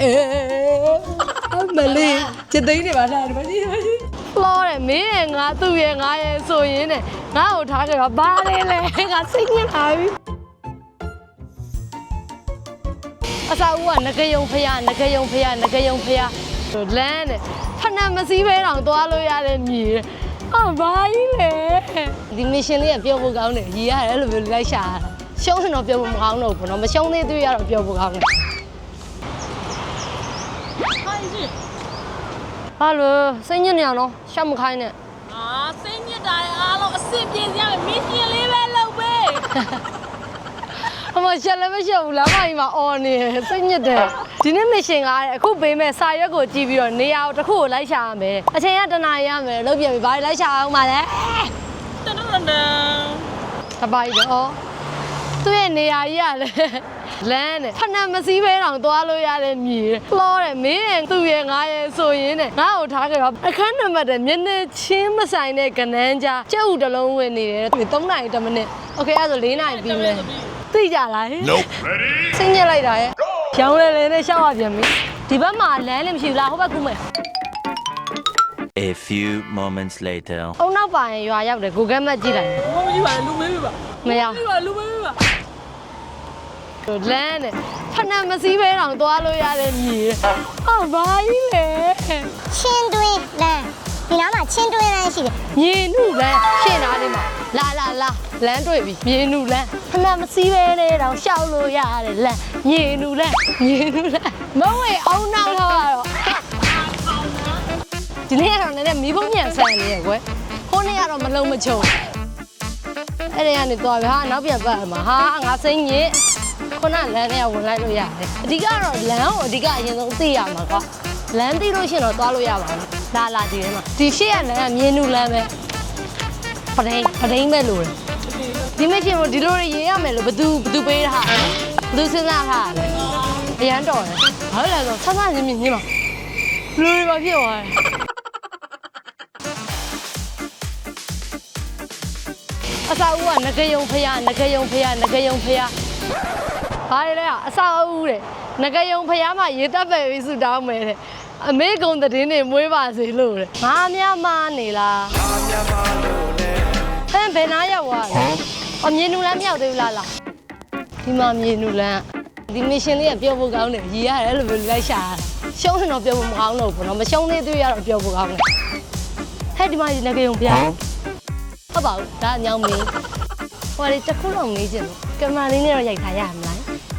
အဲအမလေးချက်သိန်းနေပါလားဒီမကြီးဒီမကြီးလောတယ်မင်းရဲ့ငါသူ့ရဲ့ငါရဲ့ဆိုရင်နဲ့ငါ့ကိုထားခဲ့ပါဘာလဲလဲငါစိတ်ညစ်လာပြီအစာဦးကငကယုံဖရငကယုံဖရငကယုံဖရလမ်းနဲ့ဖဏမစည်းပဲတောင်သွားလို့ရတဲ့မြေအာဘာကြီးလဲဒီမရှင်လေးကပြောဖို့ကောင်းတယ်ရည်ရတယ်လို့ပြောလိုက်ရှာရှုံးစင်တော့ပြောဖို့မကောင်းတော့ဘူးနော်မရှုံးသေးသေးရတော့ပြောဖို့ကောင်းတယ် ရှင်ဟာလိုစိတ်ညစ်နေအောင်နော်ရှောက်မခိုင်းနဲ့အာစိတ်ညစ်တာရအားလုံးအဆင်ပြေစရာမင်းရှင်လေးပဲလုပ်ပေးဟမရှက်လည်းမရှက်ဘူးလမ်းမကြီးမှာအော်နေစိတ်ညစ်တယ်ဒီနေ့မရှင်ကအခုပေးမဲ့စာရွက်ကိုကြည့်ပြီးတော့နေရာတစ်ခုကိုလိုက်ရှာရမယ်အချိန်ကတနာရမယ်လုပ်ပြန်ပြီဘာတွေလိုက်ရှာအောင်ပါလဲတနတနတပါးရောသူ့ရဲ့နေရာကြီးကလည်း လမ်းနဲ့ဖဏမစည်းဘဲတောင်သွားလို့ရတဲ့မြေလောတယ်မင်းရဲ့သူ့ရဲ့ငါရဲ့ဆိုရင်တဲ့ငါ့ကိုထားခဲ့တော့အခန်းနံပါတ်တဲ့မျက်နှာချင်းမဆိုင်တဲ့ကနန်းကြားကြက်ဥတစ်လုံးဝင်နေတယ်သူ3နာရီ10မိနစ်โอเคအဲ့ဒါဆို4နာရီပြီးမယ်သိကြလားဟင် Nope. Ready? စိတ်ညစ်လိုက်တာရဲ့ရောင်းလဲလဲနဲ့ရှောက်ရပြန်ပြီဒီဘက်မှာလမ်းလည်းမရှိဘူးလားဟိုဘက်ကူးမယ် A few moments later. အုံနောက်ပါရင်ရွာရောက်တယ် Google Map ကြည့်လိုက် ဘာမကြီးပါလူမေးပါ မရ မေးပါလူမေးပါ လမ်းနဲ့ဖဏမစည်းဘဲတောင်သွားလို့ရတဲ့မြေဟာဘာကြီးလဲချင်းတွင်းလမ်းဒီနားမှာချင်းတွင်းလမ်းရှိတယ်မြေနုလမ်းရှင်းသားလေးမှာလာလာလာလမ်းတွေ့ပြီမြေနုလမ်းဖဏမစည်းဘဲတဲ့တောင်ရှောက်လို့ရတဲ့လမ်းမြေနုလမ်းမြေနုလမ်းမဝေအောင်နောက်တော့ကတော့ဒီနေ့ကတော့နည်းနည်းမီးပုံးညံဆန်နေရယ်ကွယ်ဟိုနေ့ကတော့မလုံးမချုံအဲ့ဒီကနေသွားပြီဟာနောက်ပြန်ပတ်မှာဟာငါစိမ့်ညစ် ခုနလမ်းထဲကဝင်လိုက်လို့ရတယ်အဓိကတော့လမ်းကိုအဓိကအရင်ဆုံးသိရမှာကွာလမ်းသိလို့ရှရင်တော့သွားလို့ရပါဘူးလာလာဒီထဲမှာဒီရှေ့ကလမ်းကမြင်းနုလမ်းပဲပဒိန်ပဒိန်ပဲလို့တယ်ဒီမရှင်တို့ဒီလိုတွေရေးရမယ်လို့ဘသူဘသူပေးတာဘသူစဉ်းစားထားတာလဲအရန်တော်တယ်ဘာလို့လဲဆိုဆက်ဆက်ချင်းမြင်မြင်ပါလူတွေပါဖြစ်သွားတယ်အစာဦးကငကယုံဖရငကယုံဖရငကယုံဖရ ဘာတွေလဲအဆောက်အဦတဲ့ငကယုံဖျားမှာရေတက်ပဲပြီးဆူတောင်းမယ်တဲ့အမေကုံတည်င်းနေမွေးပါစေလို့တဲ့ငါမြမနေလားငါမြမလို့လေဟမ်ဘယ်နာရောက်သွားလဲအမြင်နူလမ်းမရောက်သေးဘူးလားလားဒီမှာမြင်နူလမ်းဒီမရှင်လေးကပြောဖို့ကောင်းတယ်ရေရတယ်အဲ့လိုပဲလိုက်ရှာရှုံးရင်တော့ပြောဖို့မကောင်းတော့ဘူးနော်မရှုံးသေးသေးရတော့ပြောဖို့ကောင်းတယ်ဟဲ့ဒီမှာငကယုံဖျားဟုတ်ပါဘူးဒါအညောင်းမင်းဟိုလေတစ်ခုလုံးမေးချင်တယ်ကင်မရာလေးနဲ့တော့ရိုက်ထားရမှာ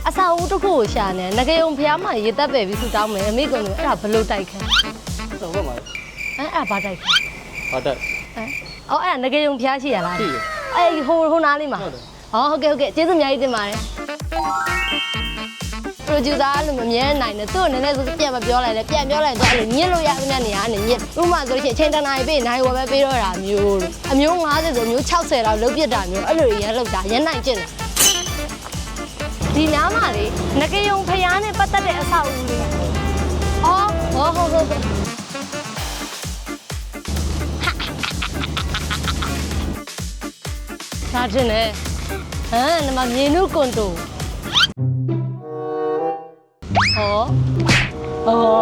အစာဦးတစ်ခုကိုရှာနေငကယုံဖျားမှရေတက်ပဲပြီးဆူတောင်းမယ်အမေကောင်ကအဲ့ဒါဘလို့တိုက်ခံတော့ဟုတ်ပါလေအဲအဲ့ဒါဘာတိုက်ခံဟာတက်အဲအော်အဲ့ဒါငကယုံဖျားရှိရလားရှိရအဲ့ဟိုဟိုနားလေးမှာဟုတ်တယ်ဟောဟုတ်ကဲ့ဟုတ်ကဲ့ကျေးဇူးအများကြီးတင်ပါတယ်ပရိုဂျူဆာလို့မမြဲနိုင်နဲ့သူ့ကိုနည်းနည်းဆိုပြန်မပြောလိုက်လဲပြန်ပြောလိုက်တော့အဲ့လိုညစ်လို့ရတဲ့နေရာကနေညစ်ဥပမာဆိုလို့ရှိရင်အချိန်တနားပြေးနိုင်ဝယ်ပဲပေးတော့တာမျိုးလို့အမျိုး90ဆိုမျိုး60တော့လုံးပြစ်တာမျိုးအဲ့လိုရန်လောက်တာရန်နိုင်ကျင့်တယ် ဒီနားမှာလေငကယုံဖျားနဲ့ပတ်သက်တဲ့အဆောက်အဦလေးအော်ဟောဟုတ်ဟုတ်ဟုတ်ဒါတင်လေဟမ်ဒီမှာမြေနုကွန်တိုဟောဟော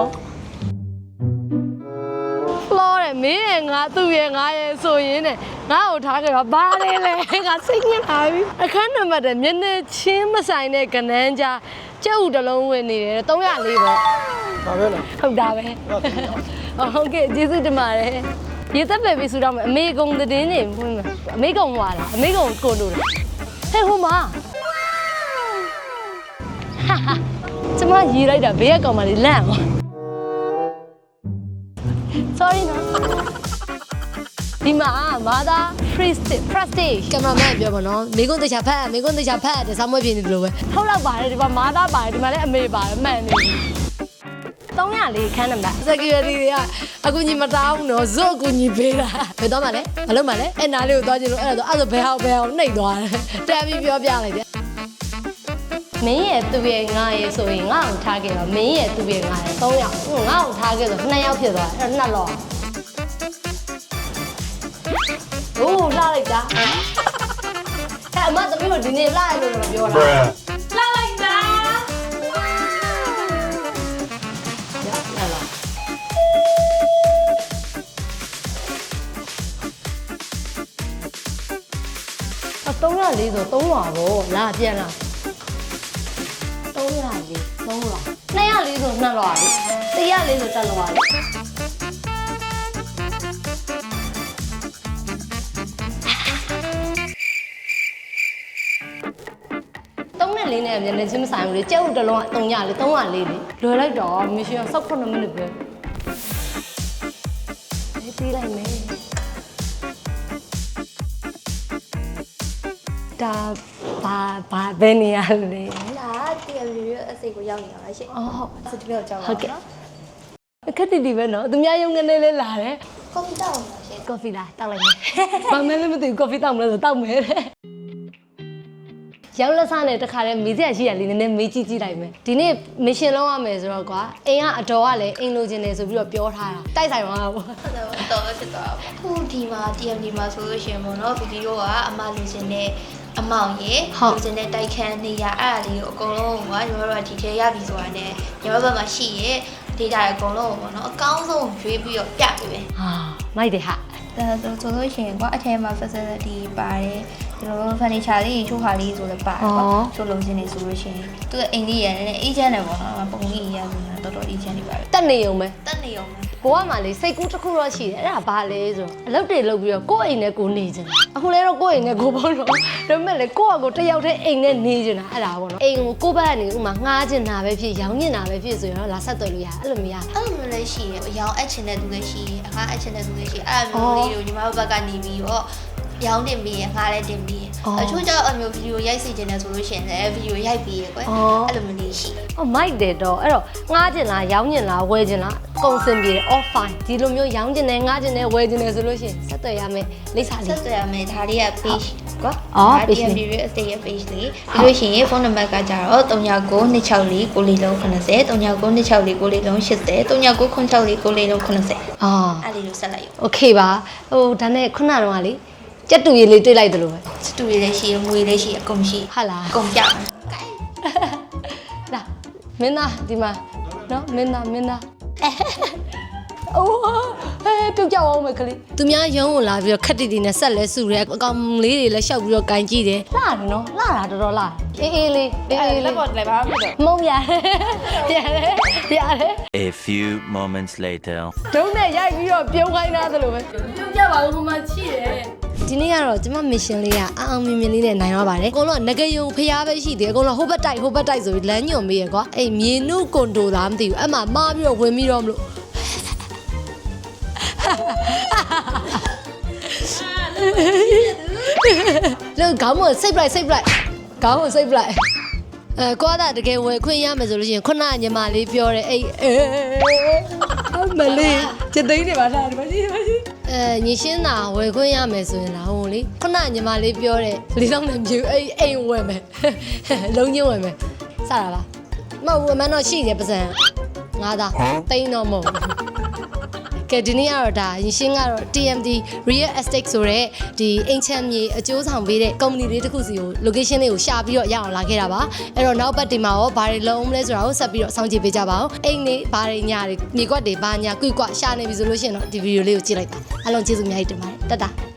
လောတယ်မင်းရဲ့ငါသူ့ရဲ့ငါရဲ့ဆိုရင်တဲ့ ငါ့ကိုထားခဲ့တော့ဘာလဲလဲငါစိတ်ညစ်လာပြီအခန်းနံပါတ်တဲ့မျက်နှာချင်းမဆိုင်တဲ့ကနန်းကြားကျက်ဥတစ်လုံးဝင်နေတယ်304ပေါ့ဒါပဲလားဟုတ်တာပဲဟုတ်ကဲ့ကျေးဇူးတင်ပါတယ်ရေသက်ပဲပြီးဆူတော့မယ်အမေကုံသတင်းနေဖွင့်မယ်အမေကုံဟွာလားအမေကုံကိုလို့လားဟဲ့ဟိုမှာဟာဟာကျမရေလိုက်တာဘေးကကောင်မလေးလန့်သွား မှာမာသာ prestige prestige ကင်မရာမန်ပြောပါနော်မိကုန်းတခြားဖတ်မိကုန်းတခြားဖတ်တဲ့ဆောင်းမပြင်းနေတယ်လို့ပဲဟုတ်တော့ပါတယ်ဒီမှာမာသာပါတယ်ဒီမှာလည်းအမေပါတယ်မှန်နေပြီ304ခန်းနံပါတ် security တွေကအကူကြီးမတောင်းဘူးနော်ဇွတ်အကူကြီးပေးတာဘယ်တော့မှလဲမလုပ်မှလဲအဲ့နားလေးကိုသွားကြည့်လို့အဲ့ဒါဆိုအဲ့ဒါဆိုဘယ်ဟောက်ဘယ်ဟောက်နှိပ်သွားတယ်တက်ပြီးပြောပြလိုက်တယ်မင်းရဲ့သူ့ရဲ့ငါရဲ့ဆိုရင်ငါ့ကိုထားခဲ့တော့မင်းရဲ့သူ့ရဲ့ငါရဲ့3ယောက်ဟိုငါ့ကိုထားခဲ့ဆို2ယောက်ဖြစ်သွားတယ်အဲ့နှစ်လော ။ရိုးကိုလှလိုက်တာ။အဲအမသမီးတို့ဒီနေ့လှရလို့တော့ပြောတာ။ bruh လှလိုက်တာ။ဝါးရရလား။အ340ဆို300ပေါ့လာပြန်လား340 300 240ဆို200 140ဆို100 နဲ့လေးနဲ့အများနဲ့ချင်းမဆိုင်ဘူးလေကျုပ်တစ်လုံးက3ညလေ304လေလွယ်လိုက်တော့မရှင်16မိနစ်ပဲအေးပြီးလိုက်မယ်ဒါဘာဘာဘယ်နေရလဲဒါတရားလူရဲ့အစိတ်ကိုရောက်နေတာပါရှင်အော်ဟုတ်စစ်တပြောက်ကြောင်းဟုတ်ကဲ့အခက်တီတီပဲနော်သူများရုံငနေလေးလာတယ်ကွန်ပျူတာအောင်ပါရှင်ကော်ဖီလာတောက်လိုက်မယ်ဘာမှလည်းမသိဘူးကော်ဖီတောက်မလို့ဆိုတောက်မယ်တဲ့ ရောက်လက်စားနဲ့တခါတည်းမေးစရာရှိရလေးနည်းနည်းမေးကြည့်ကြည့်လိုက်မယ်ဒီနေ့မရှင်လုံးရမယ်ဆိုတော့ကွာအိမ်ကအတော်ကလည်းအိမ်လိုချင်တယ်ဆိုပြီးတော့ပြောထားတာတိုက်ဆိုင်သွားတာပေါ့ဟုတ်တယ်တော့ဖြစ်သွားပါခုဒီမှာ TMD မှာဆိုလို့ရှိရင်ပေါ့နော်ဗီဒီယိုကအမလူစင်နဲ့အမောင်ရေလူစင်နဲ့တိုက်ခန်းနေရအဲ့ဒါလေးကိုအကုန်လုံးကညီမတို့ကဒီထဲရပြီဆိုတာနဲ့ညီမဘက်မှာရှိရဲ့ data အကုန်လုံးကိုပေါ့နော်အကောင်းဆုံးရွေးပြီးတော့ပြပေးမယ်ဟာမိုက်တယ်ဟာဒါဆိုဆိုလို့ရှိရင်ကွာအထဲမှာ facility ပါတယ် ဒီလို furniture လေးချိုးခါလေးဆိုလည်းပါတယ်ကွာချိုးလုံးစင်းနေဆိုလို့ရှိရင်သူ့အိမ်လေးရတဲ့ agent နဲ့ပေါ့နော်ပုံကြီးရဆိုတော့တော်တော် agent တွေပါတယ်တက်နေုံပဲတက်နေအောင်ဘဝမှာလေစိတ်ကူးတစ်ခုတော့ရှိတယ်အဲ့ဒါဘာလဲဆိုတော့အလုပ်တွေလုပ်ပြီးတော့ကိုယ့်အိမ်နဲ့ကိုယ်နေချင်တာအခုလဲတော့ကိုယ့်အိမ်နဲ့ကိုယ်ပေါ့နော်ဒါပေမဲ့လေကိုယ့်အကိုတယောက်တည်းအိမ်နဲ့နေချင်တာအဲ့ဒါပေါ့နော်အိမ်ကိုကိုယ့်ဘက်ကနေဥမာငှားချင်တာပဲဖြစ်ရောင်းချင်တာပဲဖြစ်ဆိုရင်တော့လာဆက်သွယ်လို့ရတယ်အဲ့လိုမျိုးရအဲ့လိုမျိုးလည်းရှိရအရောင်အပ်ချင်တဲ့သူလည်းရှိရအခါအပ်ချင်တဲ့သူလည်းရှိအဲ့လိုမျိုးလေးကိုညီမတို့ဘက်ကနေပြီးတော့ ရောင်းတင်ပြီးရငှားလည်းတင်ပြီးရအချို့ကျတော့အမျိုးဗီဒီယိုရိုက်စီခြင်းနဲ့ဆိုလို့ရှိရင်လည်းဗီဒီယိုရိုက်ပြီးရကွယ်အဲ့လိုမျိုးနေရှိဟောမိုက်တယ်တော့အဲ့တော့ငှားခြင်းလားရောင်းခြင်းလားဝယ်ခြင်းလားကုန်စင်ပြီးတယ် offer ဒီလိုမျိုးရောင်းခြင်းနဲ့ငှားခြင်းနဲ့ဝယ်ခြင်းနဲ့ဆိုလို့ရှိရင်ဆက်သွယ်ရမယ်လိပ်စာလေးဆက်သွယ်ရမယ်ဒါလေးက page ကွာအော် page လေး real estate ရဲ့ page လေးဒီလိုရှိရင်ဖုန်းနံပါတ်ကကြတော့399264 9480 399264 9480 399664 90အော်အဲ့ဒီလိုဆက်လိုက်ရ Okay ပါဟိုဒါနဲ့ခုနကတော့လေ ကြက်တူရည်လေးတွေးလိုက်တယ်လို့ပဲစတူရီလည်းရှိရငွေလည်းရှိရအကုန်ရှိဟာလားအကုန်ပြမယ်လာမင်းသားဒီမှာနော်မင်းသားမင်းသားအိုးဟဲ့ပြုတ်ကြအောင်မယ်ကလေးသူများရုံးကိုလာပြီးတော့ခက်တီတီနဲ့ဆက်လဲစုရဲအကောင်လေးတွေလည်းရှောက်ပြီးတော့ကန်ကြည့်တယ်လှတယ်နော်လှတာတော်တော်လှအေးအေးလေးအေးအေးလေးပေါ်လည်းဘာမှမဖြစ်တော့မုံရတယ်ရတယ်ရတယ် A few moments later. ဒုံးနဲ့ရိုက်ပြီးတော့ပြုံးခိုင်းတာသလိုပဲ ပြုတ်ကြပါဦးဟိုမှာချိတယ် ဒီနေ့ကတော့ကျမမစ်ရှင်လေးကအအောင်မြင်မြင်လေးနဲ့နိုင်သွားပါတယ်အကုန်လုံးကငကယုံဖျားပဲရှိတယ်အကုန်လုံးဟိုဘက်တိုက်ဟိုဘက်တိုက်ဆိုပြီးလမ်းညွန်မေးရကွာအဲ့မြေနုကွန်တိုလားမသိဘူးအဲ့မှာမှားပြီးတော့ဝင်ပြီးတော့မလို့လောခေါင်းမစိတ်ပလိုက်စိတ်ပလိုက်ခေါင်းမစိတ်ပလိုက်အဲကွာတာတကယ်ဝယ်ခွင့်ရမယ်ဆိုလို့ရှိရင်ခုနကညီမလေးပြောတယ်အဲ့အဲအမလေးချက်သိန်းနေပါလားဒီမှာကြီးဒီမှာကြီး အဲညီရှင်းတာဝယ်ခွင့်ရမယ်ဆိုရင်လားဟိုလေခုနကညီမလေးပြောတဲ့လေးလုံးနဲ့မြေအဲ့အိမ်ဝယ်မယ်လုံးချင်းဝယ်မယ်စတာပါမဟုတ်ဘူးအမှန်တော့ရှိတယ်ပါစံငါးသားတိန်းတော့မဟုတ်ဘူး ကဲဒီနေ့ကတော့ဒါရင်ရှင်းကတော့ TMD Real Estate ဆိုတဲ့ဒီအိမ်ချမ်းမြေအကျိုးဆောင်ပေးတဲ့ company လေးတစ်ခုစီကို location လေးကိုရှာပြီးတော့ရအောင်လာခဲ့တာပါအဲ့တော့နောက်ပတ်ဒီမှာရောဘာတွေလုံးမလဲဆိုတာကိုဆက်ပြီးတော့စောင့်ကြည့်ပေးကြပါအောင်အိမ်လေးဘာတွေညာတွေမြေကွက်တွေဘာညာကွိကွက်ရှာနေပြီဆိုလို့ရှိရင်တော့ဒီဗီဒီယိုလေးကိုကြည့်လိုက်ပါအားလုံးကျေးဇူးအများကြီးတင်ပါတယ်တတ်တာ